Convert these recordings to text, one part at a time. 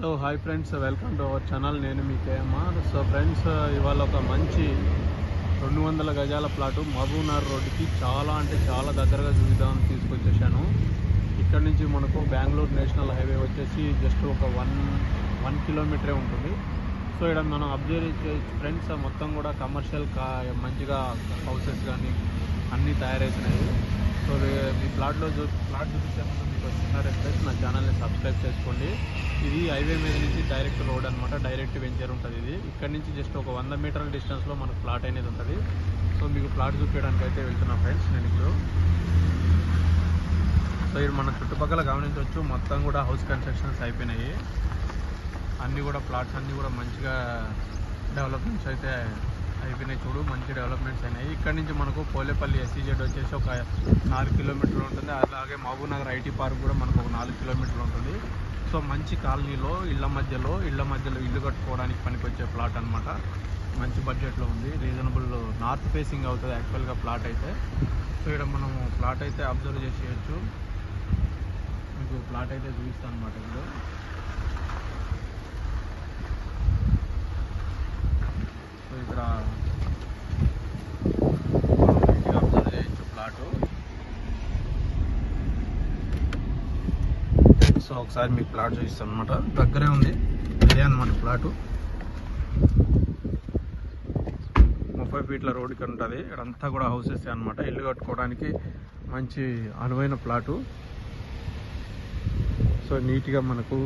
Hello hi friends welcome to our channel. నేను మీ KMR. So friends ఇవాళ ఒక మంచి రెండు వందల గజాల ప్లాటు మహబూబ్నగర్ రోడ్డుకి చాలా అంటే చాలా దగ్గరగా చూద్దామని తీసుకొచ్చేసాను ఇక్కడ నుంచి మనకు బెంగళూరు నేషనల్ హైవే వచ్చేసి జస్ట్ ఒక వన్ వన్ కిలోమీటరే ఉంటుంది. సో ఇక్కడ మనం అబ్జర్వ్ చేయొచ్చు ఫ్రెండ్స్ మొత్తం కూడా కమర్షియల్ కా మంచిగా హౌసెస్ కానీ అన్నీ తయారవుతున్నాయి సో మీ ప్లాట్లో చూ ప్లాట్ చూపించే ముందు మీకు వచ్చిన చిన్న నా ఛానల్ని సబ్స్క్రైబ్ చేసుకోండి. హైవే మీద నుంచి డైరెక్ట్ రోడ్ అనమాట డైరెక్ట్ వెంచర్ ఉంటుంది ఇది. ఇక్కడ నుంచి జస్ట్ ఒక వంద మీటర్ల డిస్టెన్స్లో మనకు ప్లాట్ అనేది ఉంటుంది. సో మీకు ప్లాట్ చూపించడానికి అయితే వెళ్తున్నా ఫ్రెండ్స్ నేను ఇప్పుడు. సో ఇది మన చుట్టుపక్కల గమనించవచ్చు మొత్తం కూడా హౌస్ కన్స్ట్రక్షన్స్ అయిపోయినాయి. అన్నీ కూడా ప్లాట్స్ అన్నీ కూడా మంచిగా డెవలప్మెంట్స్ అయితే అయిపోయినాయి చూడు మంచి డెవలప్మెంట్స్ అయినాయి. ఇక్కడ నుంచి మనకు పోలేపల్లి ఎస్సీజెడ్ వచ్చేసి ఒక నాలుగు కిలోమీటర్లు ఉంటుంది. అలాగే మహబూబ్ నగర్ ఐటీ పార్క్ కూడా మనకు ఒక నాలుగు కిలోమీటర్లు ఉంటుంది. సో మంచి కాలనీలో ఇళ్ళ మధ్యలో ఇళ్ళ మధ్యలో ఇల్లు కట్టుకోవడానికి పనికొచ్చే ప్లాట్ అనమాట మంచి బడ్జెట్లో ఉంది. రీజనబుల్ నార్త్ ఫేసింగ్ అవుతుంది యాక్చువల్గా ప్లాట్ అయితే. సో ఇక్కడ మనం ప్లాట్ అయితే అబ్జర్వ్ చేసేయచ్చు మీకు ప్లాట్ అయితే చూపిస్తాను అనమాట ఇప్పుడు సో ఇక్కడ నీట్గా అబ్జర్వ్ చేయొచ్చు ప్లాటు సో ఒకసారి మీకు ప్లాట్ చూపిస్తాను అనమాట దగ్గరే ఉంది. ఇదే అనమాట ప్లాటు. ముప్పై ఫీట్ల రోడ్డుకి ఉంటుంది. ఇక్కడంతా కూడా హౌసెస్ అనమాట ఇల్లు కట్టుకోవడానికి మంచి అనువైన ప్లాటు. సో నీట్గా మనకు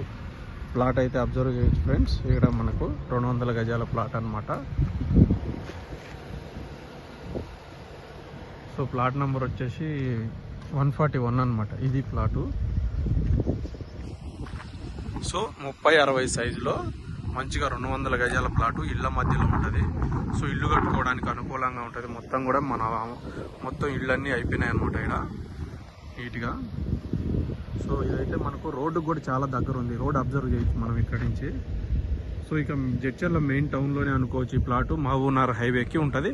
ప్లాట్ అయితే అబ్జర్వ్ చేయొచ్చు ఫ్రెండ్స్. ఇక్కడ మనకు రెండు వందల గజాల ప్లాట్ అనమాట సో ప్లాట్ నెంబర్ వచ్చేసి వన్ ఫార్టీ వన్ అనమాట ఇది ప్లాటు. సో ముప్పై అరవై సైజులో మంచిగా రెండు వందల గజాల ప్లాటు ఇళ్ళ మధ్యలో ఉంటుంది. సో ఇల్లు కట్టుకోవడానికి అనుకూలంగా ఉంటుంది. మొత్తం కూడా మన మొత్తం ఇళ్ళన్నీ అయిపోయినాయి అనమాట ఇక్కడ. నీట్గా. సో ఇదైతే మనకు రోడ్డు కూడా చాలా దగ్గర ఉంది. రోడ్ అబ్జర్వ్ చేయొచ్చు మనం ఇక్కడ నుంచి. సో ఇక జడ్చర్ల మెయిన్ టౌన్లోనే అనుకోవచ్చు ఈ ప్లాటు. మహబూబ్నగర్ హైవేకి ఉంటుంది.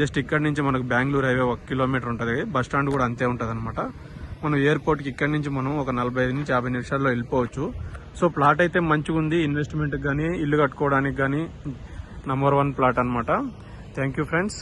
జస్ట్ ఇక్కడ నుంచి మనకు బెంగళూరు హైవే ఒక కిలోమీటర్ ఉంటుంది. బస్ స్టాండ్ కూడా అంతే ఉంటుంది అనమాట మనం ఎయిర్పోర్ట్కి ఇక్కడ నుంచి మనం ఒక నలభై ఐదు నుంచి యాభై నిమిషాల్లో వెళ్ళిపోవచ్చు. సో ప్లాట్ అయితే మంచిగా ఉంది ఇన్వెస్ట్మెంట్కి కానీ ఇల్లు కట్టుకోవడానికి కానీ నంబర్ వన్ ప్లాట్ అనమాట థ్యాంక్ యూ ఫ్రెండ్స్